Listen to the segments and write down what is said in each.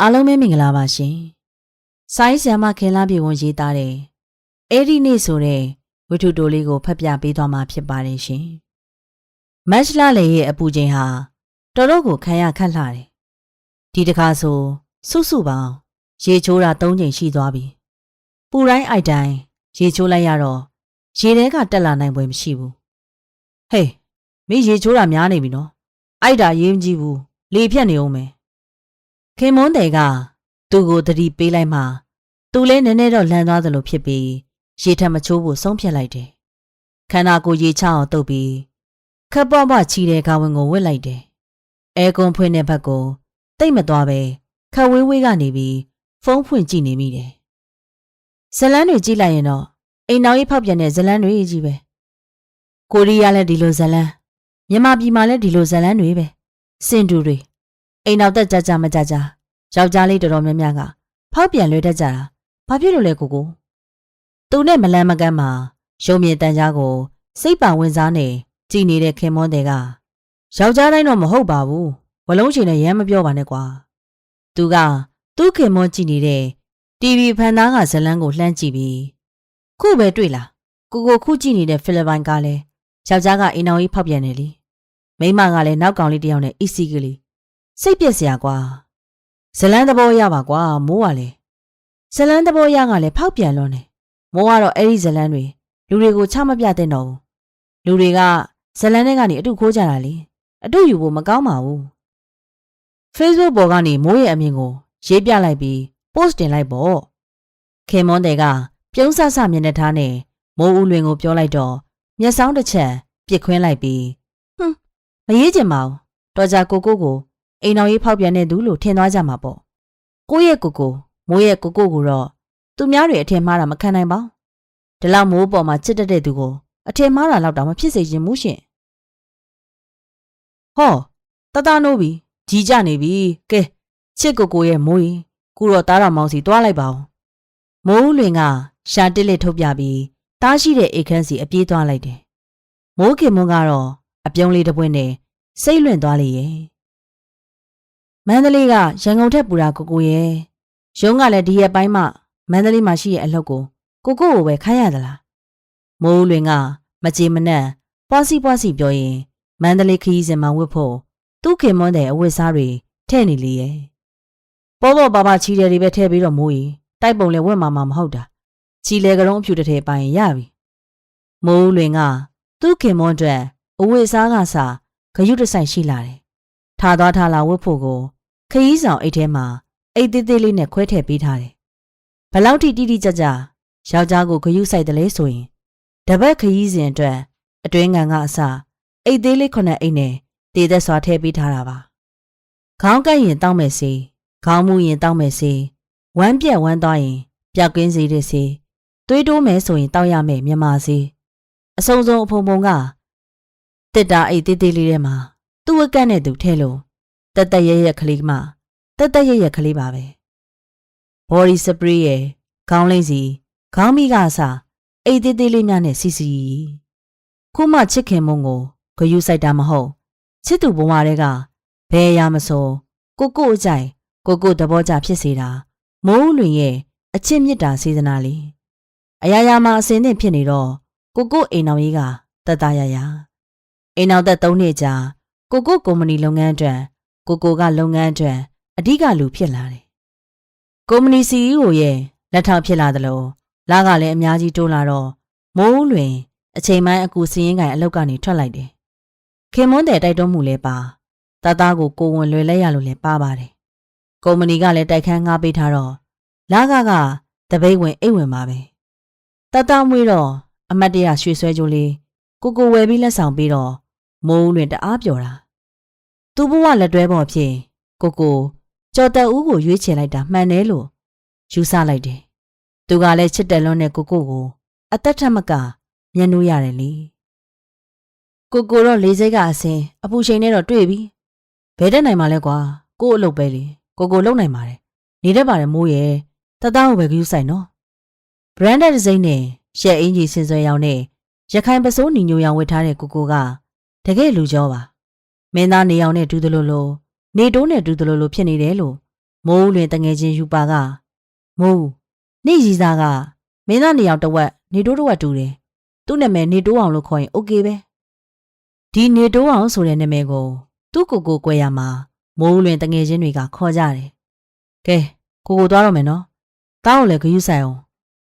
အားလုံးပဲမင်္ဂလာပါရှင်။ဆိုင်းဆ iam မခင်လာပြေဝန်ရေးသားတဲ့အဲ့ဒီနေ့ဆိုတဲ့ဝတ္ထုတိုလေးကိုဖတ်ပြပေးသွားမှာဖြစ်ပါတယ်ရှင်။မတ်လလေရဲ့အပူချိန်ဟာတော်တော်ကိုခံရခက်လှတယ်။ဒီတခါဆိုစုစုပေါင်းရေချိုးတာ၃ချိန်ရှိသွားပြီ။ပူတိုင်းအိုက်တိုင်းရေချိုးလိုက်ရတော့ရေထဲကတက်လာနိုင်ပွဲမရှိဘူး။ဟေးမင်းရေချိုးတာများနေပြီနော်။အိုက်တာရေးမကြည့်ဘူး။လေဖြတ်နေအောင်မယ်။ ခင်မွန်းတယ်ကသူ့ကိုတတိပေးလိုက်မှသူလည်းနည်းနည်းတော့လန့်သွားသလိုဖြစ်ပြီးရေထက်မချိုးဖို့ဆုံးဖြတ်လိုက်တယ်။ခန္ဓာကိုယ်ရေချအောင်တုပ်ပြီးခပ်ပွားပွားချီတဲ့ခါဝင်ကိုဝစ်လိုက်တယ်။အဲကွန်ဖွင့်တဲ့ဘက်ကိုတိတ်မသွားပဲခက်ဝေးဝေးကနေပြီးဖုန်းဖွင့်ကြည့်နေမိတယ်။ဇလန်းတွေကြည့်လိုက်ရင်တော့အိမ်တော်ကြီးဖောက်ပြန်တဲ့ဇလန်းတွေကြီးပဲ။ကိုရီးယားလည်းဒီလိုဇလန်းမြန်မာပြည်မှာလည်းဒီလိုဇလန်းတွေပဲ။စင်တူတွေ အိမ်နောက်တက်ကြကြမကြကြယောက်ျားလေးတော်တော်များများကဖောက်ပြန်လွဲတတ်ကြတာဘာဖြစ်လို့လဲကိုကိုသူနဲ့မလန်းမကန်းမှာရုံမြေတန်ကြားကို စိတ်ပါဝင်စားနေကြည်နေတဲ့ခင်မွန်းတွေကယောက်ျားတိုင်းတော့မဟုတ်ပါဘူးဝလုံးချင်နဲ့ရမ်းမပြောပါနဲ့ကွာသူကသူ့ခင်မွန်းကြည့်နေတဲ့ TV ဖန်သားကဇလန်းကိုလှမ်းကြည့်ပြီးခုပဲတွေ့လားကိုကိုခုကြည့်နေတဲ့ဖိလစ်ပိုင်ကလည်းယောက်ျားကအိမ်တော်ကြီးဖောက်ပြန်နေလေမိန်းမကလည်းနောက်ကောင်လေးတစ်ယောက်နဲ့အီစီကလေး စိတ်ပြက်စရာကွာဇလန်းသဘောရပါကွာမိုးကလည်းဇလန်းသဘောရကလည်းဖောက်ပြန်လွန်းနေမိုးကတော့အဲ့ဒီဇလန်းတွေလူတွေကိုချမပြတဲ့တော့ဘူးလူတွေကဇလန်းတွေကနေအတုခိုးကြတာလေအတုယူဖို့မကောင်းပါဘူး Facebook ပေါ်ကနေမိုးရဲ့အမြင်ကိုရေးပြလိုက်ပြီး post တင်လိုက်ပေါ့ခင်မွန်းတဲ့ကပြုံးဆဆမျက်နှာထားနဲ့မိုးဦးလွင်ကိုပြောလိုက်တော့မျက်စောင်းတစ်ချက်ပြစ်ခွင်းလိုက်ပြီးဟွန်းမရေးချင်ပါဘူးတော်ကြကိုကိုကို အိမ်တော်ကြီးဖောက်ပြန်တဲ့သူလို့ထင်သွားကြမှာပေါ့ကိုယ့်ရဲ့ကိုကိုမိုးရဲ့ကိုကိုကိုတော့သူများတွေအထင်မှားတာမခံနိုင်ပါဘူးဒီလောက်မိုးပေါ်မှာချစ်တတ်တဲ့သူကိုအထင်မှားတာလောက်တောင်မဖြစ်စေချင်ဘူးရှင်ဟောတတနိုးပြီကြီးကြနေပြီကဲချစ်ကိုကိုရဲ့မိုးရင်ကုတော့တားတော်မောင်စီတွားလိုက်ပါဦးမိုးဦးလွင်ကရှာတစ်လက်ထုတ်ပြပြီးတားရှိတဲ့အိတ်ခမ်းစီအပြေးသွားလိုက်တယ်မိုးခင်မွန်းကတော့အပြုံးလေးတစ်ပွင့်နဲ့စိတ်လွင့်သွားလေရဲ့ မန္တလေးကရန်ကုန်ထက်ပူတာကိုကိုရဲ့ရုံးကလည်းဒီရက်ပိုင်းမှမန္တလေးမှာရှိရဲ့အလုပ်ကိုကိုကိုကိုပဲခိုင်းရသလားမိုးဦးလွင်ကမကြေမနက်ပွားစီပွားစီပြောရင်မန္တလေးခရီးစဉ်မှာဝတ်ဖို့သူ့ခင်မွန်းတဲ့အဝတ်စားတွေထည့်နေလေရဲ့ပေါ်ပေါ်ပါပါချီတယ်တွေပဲထည့်ပြီးတော့မိုးရီတိုက်ပုံလည်းဝတ်မှာမမဟုတ်တာချီလေကလေးအဖြူတစ်ထည်ပိုင်ရပြီမိုးဦးလွင်ကသူ့ခင်မွန်းအတွက်အဝတ်စားကစားဂယုတဆိုင်ရှိလာတယ်ထားသွားထားလာဝတ်ဖို့ကို ခရီးဆောင်အိတ်ထဲမှာအိတ်သေးသေးလေးနဲ့ခွဲထည့်ပေးထားတယ်။ဘလောက်ထိတိတိကျကျယောက်ျားကိုဂယုစိုက်တယ်လဲဆိုရင်တပတ်ခရီးစဉ်အတွက်အတွင်းငံကအစအိတ်သေးလေးခုနှစ်အိတ်နဲ့တည်သက်စွာထည့်ပေးထားတာပါ။ခေါင်းကပ်ရင်တောင်းမယ်စီခေါင်းမူရင်တောင်းမယ်စီဝမ်းပြက်ဝမ်းသွားရင်ပျောက်ကင်းစေတဲ့စီသွေးတိုးမယ်ဆိုရင်တောက်ရမယ်မြမစီအစုံစုံအဖုံဖုံကတစ်တာအိတ်သေးသေးလေးထဲမှာသူ့အကန့်နဲ့သူထဲလို့ တက်တက်ရဲရဲကလေးမှတက်တက်ရဲရဲကလေးပါပဲ body spray ရဲ့ခေါင်းလိမ့်စီခေါင်းမိကအစအိတ်သေးသေးလေးများနဲ့စီစီခုမှချစ်ခင်မုံကိုဂယုစိုက်တာမဟုတ်ချစ်သူဘဝတွေကဘယ်အရာမဆိုကိုကိုအကြိုက်ကိုကိုသဘောကျဖြစ်စေတာမိုးဦးလွင်ရဲ့အချစ်မြတ်တာစေတနာလေးအရာရာမှာအစင်းသင့်ဖြစ်နေတော့ကိုကိုအိမ်တော်ကြီးကတတ်တာရရအိမ်တော်သက်၃နှစ်ကြာကိုကိုကုမ္ပဏီလုပ်ငန်းအတွက် ကိုကိုကလုပ်ငန်းအတွက်အဓိကလူဖြစ်လာတယ်။ကုမ္ပဏီ CEO ရဲ့လက်ထောက်ဖြစ်လာသလိုလာကလည်းအများကြီးတိုးလာတော့မိုးဦးလွင်အချိန်ပိုင်းအကူစည်ရင်ကန်အလောက်ကနေထွက်လိုက်တယ်။ခင်မွန်းတဲ့တိုက်တွန်းမှုလည်းပါ။တသားကိုကိုဝင်လွယ်လဲရလို့လည်းပါပါတယ်။ကုမ္ပဏီကလည်းတိုက်ခန်းငှားပေးထားတော့လာကကတပိတ်ဝင်အိတ်ဝင်ပါပဲ။တသားမွေးတော့အမတ်တရရွှေဆွဲကြိုးလေးကိုကိုဝယ်ပြီးလက်ဆောင်ပြီးတော့မိုးဦးလွင်တအားပျော်တာ။ သူ့ဘဝလက်တွဲပေါ်ဖြစ်ကိုကိုကြော်တက်ဦးကိုရွေးချယ်လိုက်တာမှန်တယ်လို့ယူဆလိုက်တယ်။သူကလည်းချစ်တယ်လွန်းတဲ့ကိုကိုကိုအသက်ထက်မကမျက်နှိုးရတယ်လေ။ကိုကိုတော့လေးစိတ်ကအစင်အပူချိန်နဲ့တော့တွေ့ပြီ။ဘယ်တက်နိုင်မှာလဲကွာ။ကို့အလုပ်ပဲလေ။ကိုကိုလုံနိုင်ပါတယ်။နေတတ်ပါတယ်မိုးရဲ့။တသားကိုပဲကြည့်ဆိုင်နော်။ branded ဒီဇိုင်းနဲ့ရှက်အင်ကြီးစင်စွဲရောင်နဲ့ရခိုင်ပစိုးညီညိုရောင်ဝတ်ထားတဲ့ကိုကိုကတကယ်လူကြောပါ။ မင်းသားနေအောင်နဲ့တူသလိုလိုနေတိုးနဲ့တူသလိုလိုဖြစ်နေတယ်လို့ မိုးလွင်တငယ်ချင်းယူပါကမိုးနေ့ရီစားကမင်းသားနေအောင်တစ်ဝက်နေတိုးတစ်ဝက်တူတယ်သူ့နာမည်နေတိုးအောင်လို့ခေါ်ရင်โอเคပဲဒီနေတိုးအောင်ဆိုတဲ့နာမည်ကိုသူ့ကိုကိုကွဲရမှာမိုးလွင်တငယ်ချင်းတွေကခေါ်ကြတယ်ကဲကိုကိုသွားတော့မယ်နော်တားကိုလည်းဂယုဆိုင်အောင်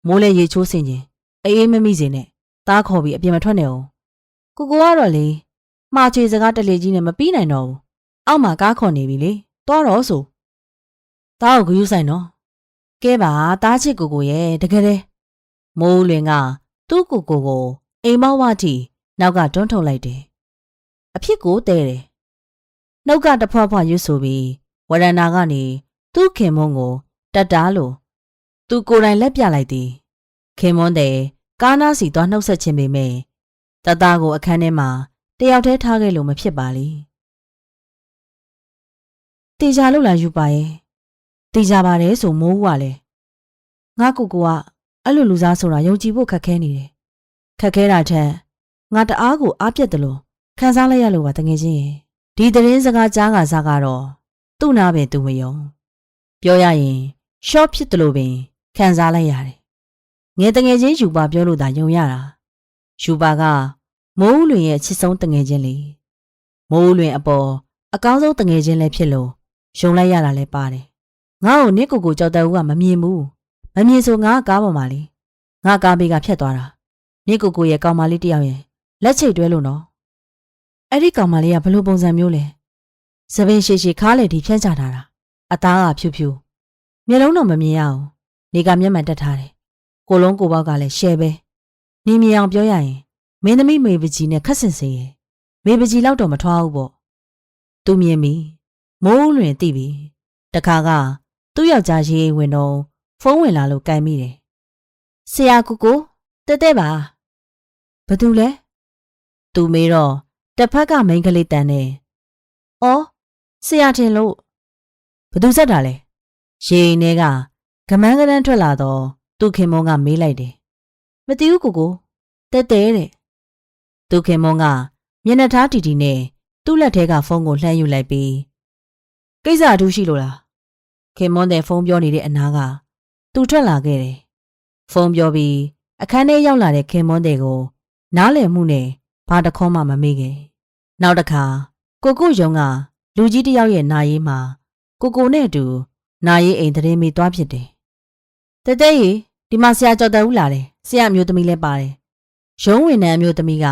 မိုးလည်းရေချိုးစင်ချင်းအေးအေးမမိစေနဲ့တားခေါ်ပြီးအပြင်မထွက်နဲ့အောင်ကိုကိုကတော့လေ မှာချွေစကားတလေကြီးနဲ့မပြီးနိုင်တော့ဘူးအောက်မှာကားခေါ်နေပြီလေသွားတော့ဆိုတားကိုဂယုဆိုင်နော်ကဲပါတားချစ်ကိုကိုရဲ့တကယ်လေမိုးလွင်ကသူ့ကိုကိုကိုအိမ်မောက်ဝတီနောက်ကတွန်းထုတ်လိုက်တယ်အဖြစ်ကိုတဲတယ်နှုတ်ကတဖွားဖွားရွတ်ဆိုပြီးဝရဏာကနေသူ့ခင်မုန်းကိုတတ်တားလို့သူကိုယ်တိုင်လက်ပြလိုက်သည်ခင်မွန်းတဲ့ကားနားစီသွားနှုတ်ဆက်ခြင်းပေမဲ့တသားကိုအခန်းထဲမှာ တယောက်တည်းထားခဲ့လို့မဖြစ်ပါလေတေချာလို့လာယူပါရဲ့တေချာပါတယ်ဆိုမိုးဦးကလည်းငါကိုကိုကအဲ့လိုလူစားဆိုတာယုံကြည်ဖို့ခက်ခဲနေတယ်ခက်ခဲတာထက်ငါတအားကိုအားပြက်တယ်လို့ခံစားလိုက်ရလို့ပါတကယ်ချင်းရဲ့ဒီသတင်းစကားကြားကစားကတော့သူ့နာပင်သူမယုံပြောရရင်ရှော့ဖြစ်တယ်လို့ပင်ခံစားလိုက်ရတယ်ငယ်တငယ်ချင်းယူပါပြောလို့သာယုံရတာယူပါက မိုးဦးလွင်ရဲ့ချစ်ဆုံးတငယ်ချင်းလေမိုးဦးလွင်အပေါ်အကောင်းဆုံးတငယ်ချင်းလည်းဖြစ်လို့ယုံလိုက်ရတာလည်းပါတယ်ငါ့ကိုနစ်ကိုကိုကြောက်တဲ့ဦးကမမြင်ဘူးမမြင်ဆိုငါကားပေါ်မှာလေငါကားဘေးကဖြတ်သွားတာနစ်ကိုကိုရဲ့ကောင်မလေးတယောက်ရဲ့လက်ချိတ်တွဲလို့နော်အဲ့ဒီကောင်မလေးကဘလို့ပုံစံမျိုးလဲသပင်ရှိရှိခါးလေဒီဖြန့်ချထားတာအသားကဖြူဖြူမျက်လုံးတော့မမြင်ရအောင်နေကမျက်မှန်တက်ထားတယ်ကိုလုံးကိုပေါက်ကလည်းရှယ်ပဲနေမြင်အောင်ပြောရရင် မင်းသမီးမေပကြီးနဲ့ခက်ဆင်စင်ရဲ့မေပကြီးလောက်တော့မထွားဘူးပေါ့သူမြင်ပြီမိုးလွင်သိပြီတခါကသူ့ယောက်ျားရေးဝင်တော့ဖုန်းဝင်လာလို့ကြိုင်မိတယ်ဆရာကူကိုတဲတဲပါဘာတူလဲသူမေးတော့တစ်ဖက်ကမိန်းကလေးတန်နေ။အော်ဆရာထင်လို့ဘသူဆက်တာလဲ။ရေအိမ်ထဲကကမန်းကရန်ထွက်လာတော့သူခင်မုံကမေးလိုက်တယ်။မသိဘူးကိုကိုတဲတဲတဲ့။ သူခင်မုံကမျက်နှာထားတီတီနဲ့သူ့လက်ထဲကဖုန်းကိုလှမ်းယူလိုက်ပြီးကိစ္စအထူးရှိလို့လား။ခင်မွန်းတဲ့ဖုန်းပြောနေတဲ့အနားကသူထွက်လာခဲ့တယ်။ဖုန်းပြောပြီးအခန်းထဲရောက်လာတဲ့ခင်မွန်းတဲ့ကို နားလည်မှုနဲ့ဘာတခေါမှမမေ့ခဲ့။နောက်တစ်ခါကိုကိုယုံကလူကြီးတယောက်ရဲ့နာရေးမှာကိုကိုနဲ့အတူနာရေးအိမ်တရင်မီသွားဖြစ်တယ်။တဲတဲကြီးဒီမှာဆရာကြော်တဲ့ဦးလာတယ်။ဆရာအမျိုးသမီးလည်းပါတယ်။ရုံးဝင်တဲ့အမျိုးသမီးက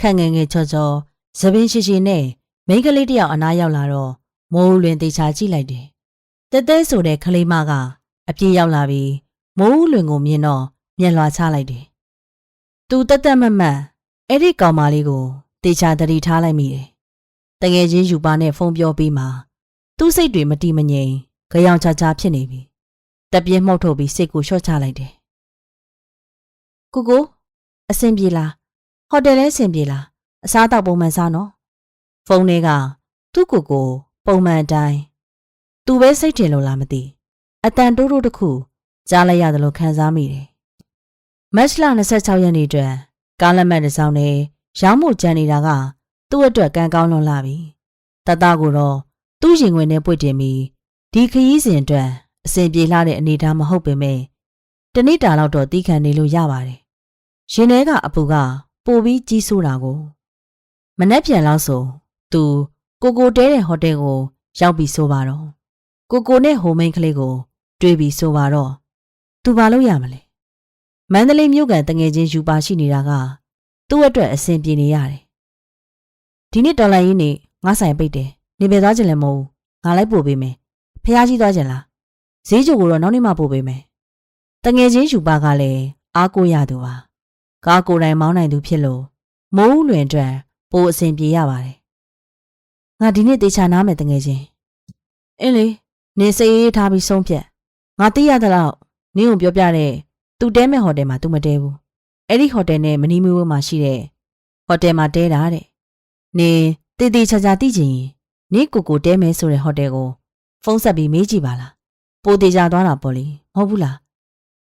ခန့်ငယ်ငယ်ချောချောသပင်းရှိရှိနဲ့မိန်းကလေးတယောက်အနားရောက်လာတော့မိုးလွင်တေချာကြည့်လိုက်တယ်။တဲတဲဆိုတဲ့ကလေးမကအပြေးရောက်လာပြီးမိုးလွင်ကိုမြင်တော့မျက်လွှာချလိုက်တယ်။သူတက်တက်မတ်မတ်အဲ့ဒီကောင်မလေးကိုတေချာတတိထားလိုက်မိတယ်။တငယ်ချင်းယူပါနဲ့ဖုန်းပြောပြီးမှသူ့စိတ်တွေမတီမငြိမ်ကြောင်ချာချာဖြစ်နေပြီ။တပြင်းမှုတ်ထုတ်ပြီးစိတ်ကိုလျှော့ချလိုက်တယ်။ကိုကိုအဆင်ပြေလား ဟိုတယ်လဲအဆင်ပြေလားအစားတော့ပုံမှန်စားနော်။ဖုန်းထဲကသူ့ကိုကိုပုံမှန်အတိုင်းသူပဲစိတ်ထင်လို့လားမသိအတန်တိုးတိုးတစ်ခုကြားလိုက်ရတယ်လို့ခံစားမိတယ်။မတ်လ26ရက်နေ့အတွက်ကားလက်မှတ်တစ်စောင်းနဲ့ရောင်းမှုကြံနေတာကသူ့အတွက်ကံကောင်းလွန်လာပြီတတကိုတော့သူ့ရင်ခွင်နဲ့ပွင့်တင်ပြီးဒီခရီးစဉ်အတွက်အစဉ်ပြေလှတဲ့အနေအထားမဟုတ်ပေမဲ့တနေ့တာလောက်တော့တီးခံနေလို့ရပါတယ်ရင်ထဲကအပူက ပိုပြီးကြီးဆိုးတာကိုမနှက်ပြန်လောက်ဆိုသူကိုကိုတဲတဲ့ဟိုတယ်ကို ရောက်ပြီးဆိုပါတော့ကိုကိုနဲ့ဟိုမိန်ကလေးကို တွေ့ပြီးဆိုပါတော့သူဘာလုပ်ရမလဲမန္တလေးမြို့ကန်တငယ်ချင်းယူပါရှိနေတာက သူ့အတွက်အဆင်ပြေနေရတယ်။ဒီနေ့တော်လိုင်းကြီးနေငါဆိုင်ပိတ်တယ်။နေပဲသွားခြင်းလည်းမဟုတ်ဘူး။ငါလိုက်ပို့ပေးမယ်။ဖះကြီးသွားခြင်းလား။ဈေးချိုကိုတော့နောက်နေ့မှပို့ပေးမယ်။တငယ်ချင်းယူပါကလည်းအားကိုးရသူပါ။ ကားကိုယ်တိုင်မောင်းနိုင်သူဖြစ်လို့မိုးလွင်အတွက်ပိုအဆင်ပြေရပါတယ်။ငါဒီနေ့တေချာနားမယ်တငယ်ချင်း။အင်းလေနေစိတ်အေးထားပြီးဆုံးဖြတ်။ငါသိရသလောက်နင်းကိုပြောပြတဲ့သူတဲမဲ့ဟိုတယ်မှာသူမတဲဘူးအဲ့ဒီဟိုတယ်နဲ့မနီမီဝမှာရှိတဲ့ဟိုတယ်မှာတဲတာတဲ့နေတည်တည်ချာချာသိချင်ရင်နေကိုကိုတဲမယ်ဆိုတဲ့ဟိုတယ်ကိုဖုန်းဆက်ပြီးမေးကြည့်ပါလားပိုသေးချာသွားတာပေါ့လေမဟုတ်ဘူးလား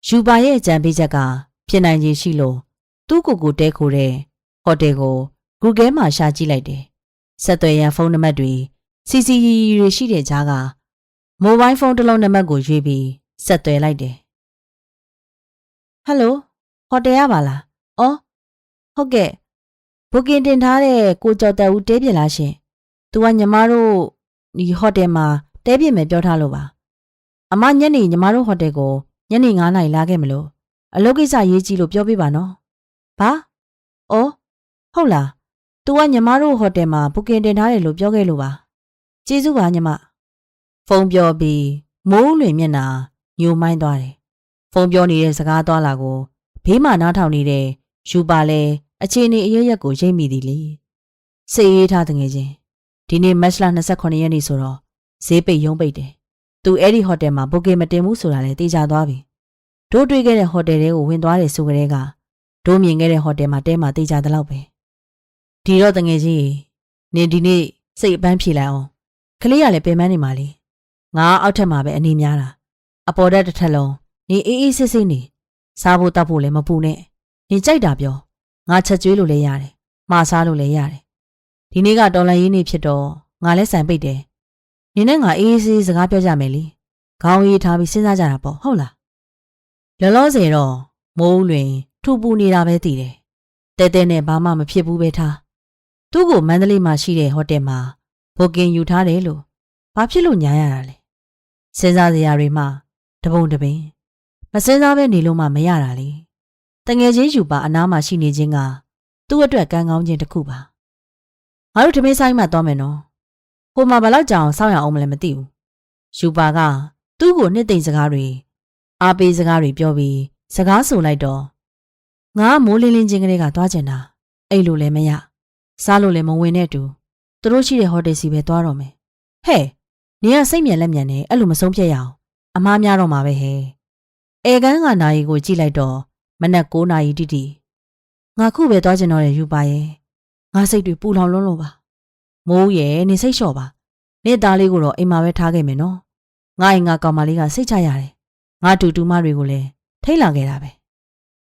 ယူပါရဲ့အကြံပေးချက်ကဖြစ်နိုင်ခြင်းရှိလို့ သူ့ကိုကိုတဲခိုတဲ့ဟိုတယ်ကို Google မှာရှာကြည့်လိုက်တယ်ဆက်သွယ်ရန်ဖုန်းနံပါတ်တွေ CCE တွေရှိတဲ့ကြားကမိုဘိုင်းဖုန်းတစ်လုံးနံပါတ်ကိုရွေးပြီးဆက်သွယ်လိုက်တယ်ဟယ်လိုဟိုတယ်ရပါလားအော်ဟုတ်ကဲ့ဘုကင်တင်ထားတဲ့ကိုကျော်တက်ဦးတဲပြလားရှင်သူကညီမတို့ဒီဟိုတယ်မှာတဲပြမယ်ပြောထားလို့ပါအမညနေညီမတို့ဟိုတယ်ကိုညနေ9နာရီလာခဲ့မလို့အလုပ်ကိစ္စရေးကြည့်လို့ပြောပြပါနော် ဘာအော်ဟုတ်လား तू ကညီမတို့ဟိုတယ်မှာဘုကင်တင်ထားတယ်လို့ပြောခဲ့လို့ပါကျေးဇူးပါညီမဖုန်းပြောပြီးမိုးလွင်မျက်နှာညိုမိုင်းသွားတယ်ဖုန်းပြောနေတဲ့စကားသွားလာကိုဘေးမှာနားထောင်နေတဲ့ယူပါလဲအခြေအနေအရရက်ကိုရိပ်မိသည်လေစိတ်အေးထားတငယ်ချင်းဒီနေ့မတ်လ28ရက်နေ့ဆိုတော့ဈေးပိတ်ရုံးပိတ်တယ်သူအဲ့ဒီဟိုတယ်မှာဘုကင်မတင်ဘူးဆိုတာလည်းသိကြသွားပြီတို့တွေ့ခဲ့တဲ့ဟိုတယ်တွေကိုဝင်သွားတယ်ဆိုကြတဲ့က တို့မြင်ခဲ့တဲ့ဟိုတယ်မှာတဲမှာသိကြသလောက်ပဲဒီတော့တငယ်ချင်းနင်ဒီနေ့စိတ်အပန်းဖြေလိုက်အောင်ကလေးကလည်းပင်ပန်းနေမှာလေငါအောက်ထက်မှာပဲအနေများတာအပေါ်တက်တစ်ထက်လုံးနေအေးအေးဆေးဆေးနေစားဖို့တောက်ဖို့လည်းမပူနဲ့နေကြိုက်တာပြောငါချက်ကျွေးလို့လည်းရတယ်မှားစားလို့လည်းရတယ်ဒီနေ့ကတော်လန်ရေးနေ့ဖြစ်တော့ငါလည်းဆိုင်ပိတ်တယ်နင်နဲ့ငါအေးအေးဆေးဆေးစကားပြောကြမယ်လေခေါင်းအေးထားပြီးစဉ်းစားကြတာပေါ့ဟုတ်လားလောလောဆယ်တော့မိုးလွင် ထူပူနေတာပဲတည်တယ်တဲတဲနဲ့ဘာမှမဖြစ်ဘူးပဲထားသူ့ကိုမန္တလေးမှာရှိတဲ့ဟိုတယ်မှာဘိုကင်ယူထားတယ်လို့ဘာဖြစ်လို့ညားရတာလဲစဉ်းစားစရာတွေမှတပုံတပင်မစဉ်းစားပဲနေလို့မှမရတာလေတငယ်ချင်းယူပါအနားမှာရှိနေခြင်းကသူ့အတွက်ကံကောင်းခြင်းတစ်ခုပါငါတို့ထမင်းဆိုင်မှာသွားမယ်နော်ဟိုမှာဘလောက်ကြာအောင်စောင့်ရအောင်မလဲမသိဘူးယူပါကသူ့ကိုနှစ်သိမ့်စကားတွေအားပေးစကားတွေပြောပြီးစကားဆိုလိုက်တော့ ငါကမိုးလင်းလင်းချင်းကလေးကသွားကျင်တာအဲ့လိုလည်းမရစားလို့လည်းမဝင်နဲ့တူသူတို့ရှိတဲ့ဟိုတယ်စီပဲသွားတော့မယ်ဟဲ့နင်ကစိတ်မြန်လက်မြန်နဲ့အဲ့လိုမဆုံးဖြတ်ရအောင်အမားများတော့မှာပဲဟဲ့အဲကန်းကနာရီကိုကြည့်လိုက်တော့မနက်9နာရီတိတိငါခုပဲသွားကျင်တော့တယ်ယူပါရဲ့ငါစိတ်တွေပူလောင်လွန်းလို့ပါမိုးရဲ့နေစိတ်လျှော့ပါနေသားလေးကိုတော့အိမ်မှာပဲထားခဲ့မယ်နော်ငါအိမ်ငါကောင်မလေးကစိတ်ချရတယ်ငါတူတူမတွေကိုလည်းထိတ်လာခဲ့တာပဲ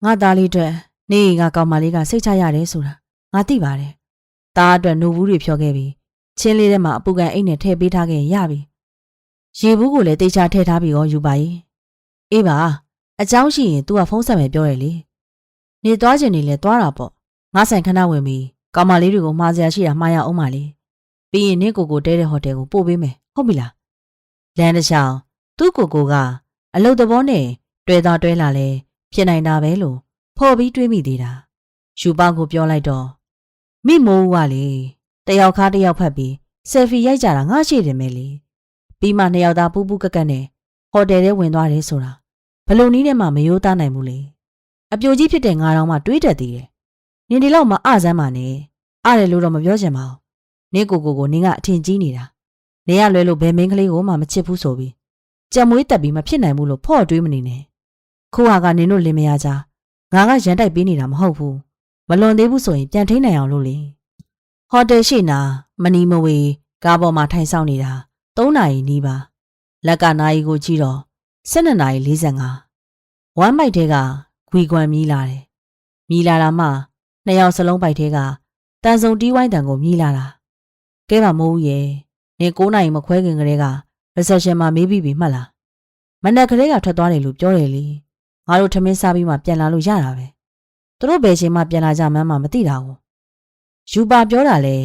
ငါသားလေးအတွက်နေအိမ်ငါကောင်မလေးကစိတ်ချရတယ်ဆိုတာငါသိပါတယ် ။သားအတွက်နိုဘူးတွေဖြောခဲ့ပြီးချင်းလေးထဲမှာအပူကန်အိတ်နဲ့ထည့်ပေးထားခဲ့ရင်ရပြီ။ရေဘူးကိုလည်းတေချာထည့်ထားပြီးရောယူပါရဲ့။အေးပါအเจ้าရှိရင် तू ကဖုန်းဆက်မယ်ပြောရလေ။နေသွားချင်နေလဲသွားတာပေါ့။ငါဆိုင်ခဏဝင်ပြီးကောင်မလေးတွေကိုမှားစရာရှိတာမှားရအောင်ပါလေ။ပြီးရင်နင့်ကိုကိုတဲတဲ့ဟိုတယ်ကိုပို့ပေးမယ်ဟုတ်ပြီလား။လမ်းတစ်ချောင်းသူ့ကိုကိုကအလုတ်သဘောနဲ့တွဲသားတွဲလာလဲ ဖြစ်နိုင်တာပဲလို့ဖော်ပြီးတွေးမိသေးတာ။ယူပါကိုပြောလိုက်တော့မိမိုးကလေတယောက်ခါတယောက်ဖက်ပြီးဆယ်ဖီရိုက်ကြတာငါရှိတယ်မဲလေပြီးမှနှစ်ယောက်သားပူးပူးကက်ကက်နဲ့ဟိုတယ်ထဲဝင်သွားတယ်ဆိုတာဘလုံနီးနဲ့မှမရိုးသားနိုင်ဘူးလေအပြိုကြီးဖြစ်တဲ့ငါတော်မှတွေးတတ်သေးတယ်နင်ဒီလောက်မအဆမ်းပါနဲ့အားတယ်လို့တော့မပြောချင်ပါဘူးနင့်ကိုကိုကိုနင်ကအထင်ကြီးနေတာနင်ကလွဲလို့ဘယ်မင်းကလေးကိုမှမချစ်ဘူးဆိုပြီးကြံမွေးတက်ပြီးမဖြစ်နိုင်ဘူးလို့ဖော့တွေးမနေနဲ့ ခိုးဟာကနင်တို့လင်မယားကြားငါကရန်တိုက်ပေးနေတာမဟုတ်ဘူးမလွန်သေးဘူးဆိုရင်ပြန်ထိန်းနိုင်အောင်လို့လေဟိုတယ်ရှိနာမနီမဝေကားပေါ်မှာထိုင်ဆောင်နေတာ3နာရီနီးပါလက်ကနာရီကိုကြည့်တော့12နာရီ45ဝမ်းမိုက်တဲကခွေကွမ်မြည်လာတယ်မြည်လာတာမှနှစ်ယောက်စလုံးပိုက်တဲကတန်စုံတီးဝိုင်းတန်ကိုမြည်လာတာကဲပါမိုးရဲ့နေ9နာရီမခွဲခင်ကလေးက reception မှာမေးပြီးပြီမှတ်လားမနက်ကလေးကထွက်သွားတယ်လို့ပြောတယ်လေ ငါတို့ထမင်းစားပြီးမှပြန်လာလို့ရတာပဲသူတို့ဘယ်ချိန်မှပြန်လာကြမှန်းမှမသိတာဘူးယူပါပြောတာလေ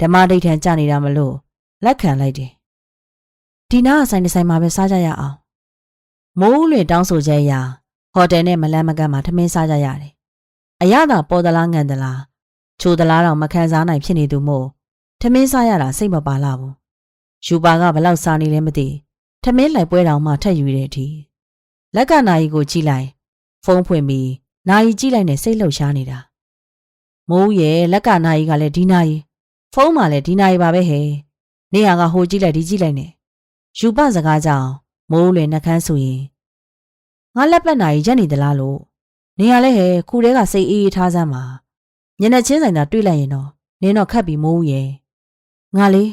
ဓမ္မဒိဋ္ဌံကြနေတာမလို့လက်ခံလိုက်တယ်ဒီနားအဆိုင်တစ်ဆိုင်မှာပဲစားကြရအောင်မိုးဦးလွင်တောင်းဆိုချက်အရာဟိုတယ်နဲ့မလန်းမကန်းမှာထမင်းစားကြရတယ်အရသာပေါ်သလားငံသလားချိုသလားတော့မခံစားနိုင်ဖြစ်နေသူမို့ထမင်းစားရတာစိတ်မပါလာဘူးယူပါကဘလောက်စားနေလဲမသိထမင်းလိုက်ပွဲတောင်မှထက်ယူတဲ့အထိ လက်ကနာရီကိုကြည့်လိုက်ဖုန်းဖွင့်ပြီးနာယီကြည့်လိုက်နဲ့စိတ်လှုပ်ရှားနေတာမိုးရဲ့လက်ကနာယီကလည်းဒီနာယီဖုန်းမှလည်းဒီနာယီပါပဲဟဲ့နေဟာကဟိုကြည့်လိုက်ဒီကြည့်လိုက်နဲ့ယူပစကားကြောင့်မိုးလွင်နှကန်းဆိုရင်ငါလက်ပတ်နာယီရက်နေသလားလို့နေဟာလည်းဟဲ့ခုတဲကစိတ်အေးအေးထားစမ်းပါညနေချင်းဆိုင်သာတွေ့လိုက်ရင်တော့နင်းတော့ခတ်ပြီးမိုးရဲ့ငါလေ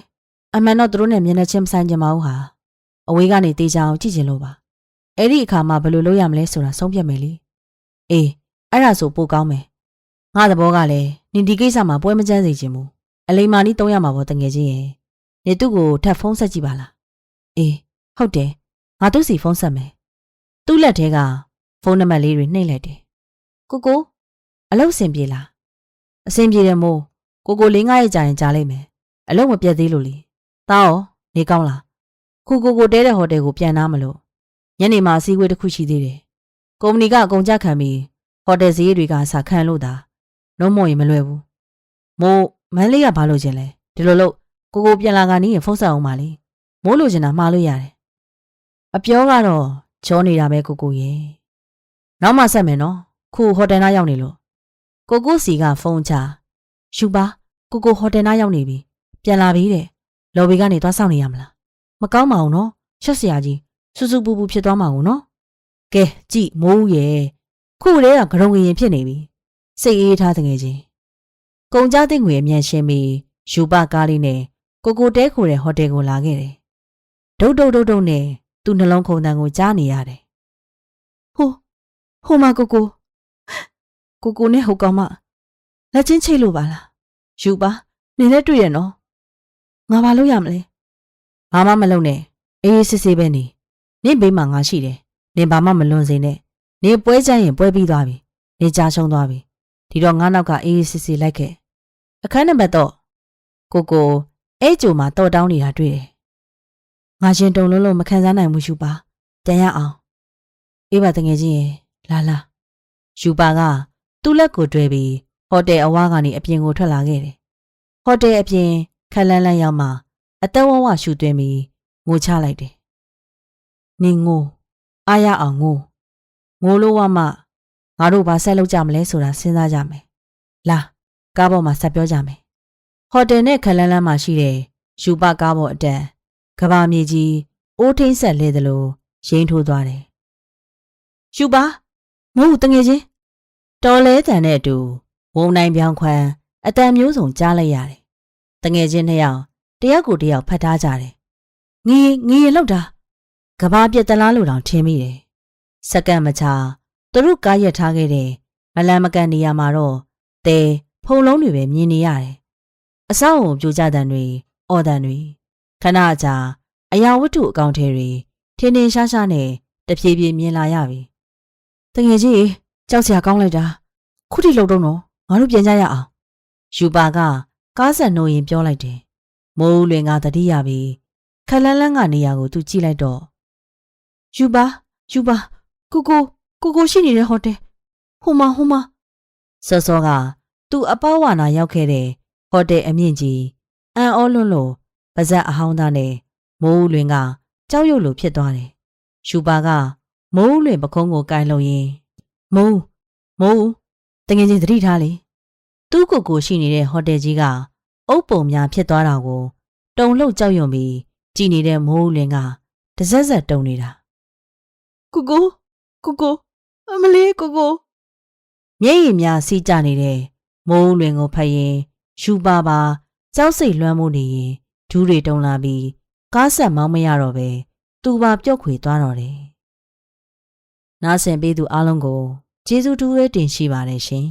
အမှန်တော့သူတို့နဲ့မျက်နှာချင်းမဆိုင်ကြမအောင်ဟာအဝေးကနေတေးချအောင်ကြည့်ချင်လို့ပါ အဲ့ဒီအခါမှာဘယ်လိုလုပ်ရမလဲဆိုတာဆုံးဖြတ်မယ်လေအေးအဲ့ဒါဆိုပိုကောင်းမယ်ငါသဘောကလည်းနင်ဒီကိစ္စမှာပွဲမကျန်းစေချင်ဘူးအလိမ္မာနီးတုံးရမှာပေါ့တငယ်ချင်းရဲ့နေသူ့ကိုထပ်ဖုန်းဆက်ကြည့်ပါလားအေးဟုတ်တယ်ငါသူ့စီဖုန်းဆက်မယ်သူ့လက်ထဲကဖုန်းနံပါတ်လေးတွေနှိပ်လိုက်တယ်ကိုကိုအလုပ်အဆင်ပြေလားအဆင်ပြေတယ်မို့ကိုကိုလေးငါးရက်ကြာရင်ကြာလိမ့်မယ်အလုပ်မပြတ်သေးလို့လေတားရောနေကောင်းလားခုကိုကိုတဲတဲ့ဟိုတယ်ကိုပြန်နာမလို့ ညနေမှာအစည်းအဝေးတစ်ခုရှိသေးတယ်ကုမ္ပဏီကအကုန်ကြခံပြီးဟိုတယ်ဈေးတွေကစာခံလို့တာနှုံးမရင်မလွယ်ဘူးမို့မန်းလေးကဘာလို့ခြင်းလဲဒီလိုလို့ကိုကိုပြန်လာကနီးရင်ဖုန်းဆက်အောင်ပါလေမိုးလိုချင်တာမှားလို့ရတယ်အပြောကတော့ချောနေတာပဲကိုကိုရဲ့နောက်မှဆက်မယ်နော်ခုဟိုတယ်နားရောက်နေလို့ကိုကိုစီကဖုန်းချယူပါကိုကိုဟိုတယ်နားရောက်နေပြီပြန်လာပြီတဲ့လော်ဘီကနေသွားစောင့်နေရမလားမကောင်းပါဘူးနော်ချက်စရာကြီး စူးစူးပူပူဖြစ်သွားမှာကိုနော်ကဲကြည့်မိုးရဲ့ခုတည်းကဂရုံငရင်ဖြစ်နေပြီစိတ်အေးထားတငယ်ချင်းကုံကြတဲ့ငွေအမြန်ရှင်းပြီးယူပကားလေးနဲ့ကိုကိုတဲခိုတဲ့ဟိုတယ်ကိုလာခဲ့တယ်ဒုတ်ဒုတ်ဒုတ်ဒုတ်နဲ့သူ့နှလုံးခုန်တန်ကိုကြားနေရတယ်ဟိုဟိုမကိုကိုကိုကိုနဲ့ဟိုကောင်မလက်ချင်းချိတ်လို့ပါလားယူပါနေနဲ့တွေ့ရနော်ငါဘာလုပ်ရမလဲဘာမှမလုပ်နဲ့အေးအေးဆေးဆေးပဲနေ နင့်ဘေးမှာငါရှိတယ်နင်ဘာမှမလွန်စေနဲ့နင်ပွဲချမ်းရင်ပွဲပြီးသွားပြီနင်ကြားရှုံးသွားပြီဒီတော့ငါနောက်ကအေးအေးဆေးဆေးလိုက်ခဲ့အခန်းနံပါတ်တော့ကိုကိုအဲ့ကြိုမှာတော်တောင်းနေတာတွေ့တယ်ငါရှင်တုံလုံးလုံးမခံစားနိုင်ဘူးယူပါပြန်ရအောင်အေးပါတငယ်ချင်းရေလာလာယူပါကသူ့လက်ကိုတွဲပြီးဟိုတယ်အဝါကနေအပြင်ကိုထွက်လာခဲ့တယ်ဟိုတယ်အပြင်ခက်လန်းလန်းရောက်မှအသက်ဝဝရှူသွင်းပြီးငိုချလိုက်တယ်။ နင်ငိုအားရအောင်ငိုငိုလို့ဝမှငါတို့ဘာဆက်လုပ်ကြမလဲဆိုတာစဉ်းစားကြမယ်။လာကားပေါ်မှာဆက်ပြောကြမယ်။ဟိုတယ်နဲ့ခက်လန်းလန်းမှာရှိတဲ့ယူပကားပေါ်အတန်ကဘာမြေကြီးအိုးထိန်ဆက်လဲသလိုရိမ့်ထိုးသွားတယ်။ယူပါမဟုတ်တငယ်ချင်းတော်လဲတန်တဲ့အတူဝုံနိုင်ပြောင်းခွန်းအတန်မျိုးစုံကြားလိုက်ရတယ်။တငယ်ချင်းနှစ်ယောက်တယောက်ကိုတယောက်ဖတ်ထားကြတယ်။ငေငေရလောက်တာ ကဘာပြက်တလားလို့တောင်ထင်မိတယ်။စက္ကန့်မချာသူတို့ကားရက်ထားခဲ့တဲ့မလန်မကန်နေရာမှာတော့တဲဖုံလုံးတွေပဲမြင်နေရတယ်။အဆောက်အုံပြိုကျတဲ့တွေအော်တန်တွေခဏကြာအရာဝတ္ထုအကောင့်ထဲတွေထင်းထင်းရှားရှားနဲ့တဖြည်းဖြည်းမြင်လာရပြီ။တငယ်ကြီးကြောက်စရာကောင်းလိုက်တာခုထိလုံတော့နော်ငါတို့ပြန်ကြရအောင်။ယူပါကကားဆက်နှိုးရင်ပြောလိုက်တယ်။မိုးဦးလွင်ကတတိယပြီခက်လန်းလန်းကနေရာကိုသူကြည့်လိုက်တော့ ယူပါယူပါကိုကိုကိုကိုရှိနေတဲ့ဟိုတယ်ဟိုမဟိုမစောစောကသူအပေါဝါနာရောက်ခဲ့တဲ့ဟိုတယ်အမြင့်ကြီးအန်အောလွန်းလို့ပါဇက်အဟောင်းသားနဲ့မိုးဦးလွင်ကကြောက်ရွံ့လို့ဖြစ်သွားတယ်။ယူပါကမိုးဦးလွင်ပခုံးကိုကင်လုံရင်မိုးမိုးတငယ်ချင်းသတိထားလေသူ့ကိုယ်ကိုရှိနေတဲ့ဟိုတယ်ကြီးကအုပ်ပုံများဖြစ်သွားတာကို တုံလှုပ်ကြောက်ရွံ့ပြီးကြည်နေတဲ့မိုးဦးလင်းကတစက်စက်တုံနေတာ ကိုကိုကိုကိုအမလေးကိုကိုမျက်ရည်များစီးကြနေတဲ့မိုးဦးလင်းကိုဖတ်ရင်ယူပါပါကြောက်စိတ်လွှမ်းမိုးနေရင်ဒူးတွေတုံလာပြီးကားဆက်မောင်းမရတော့ပဲသူပါပြုတ်ခွေသွားတော့တယ်နားဆင်ပေးသူအားလုံးကိုကျေးဇူးတူးရဲတင်ရှိပါတယ်ရှင်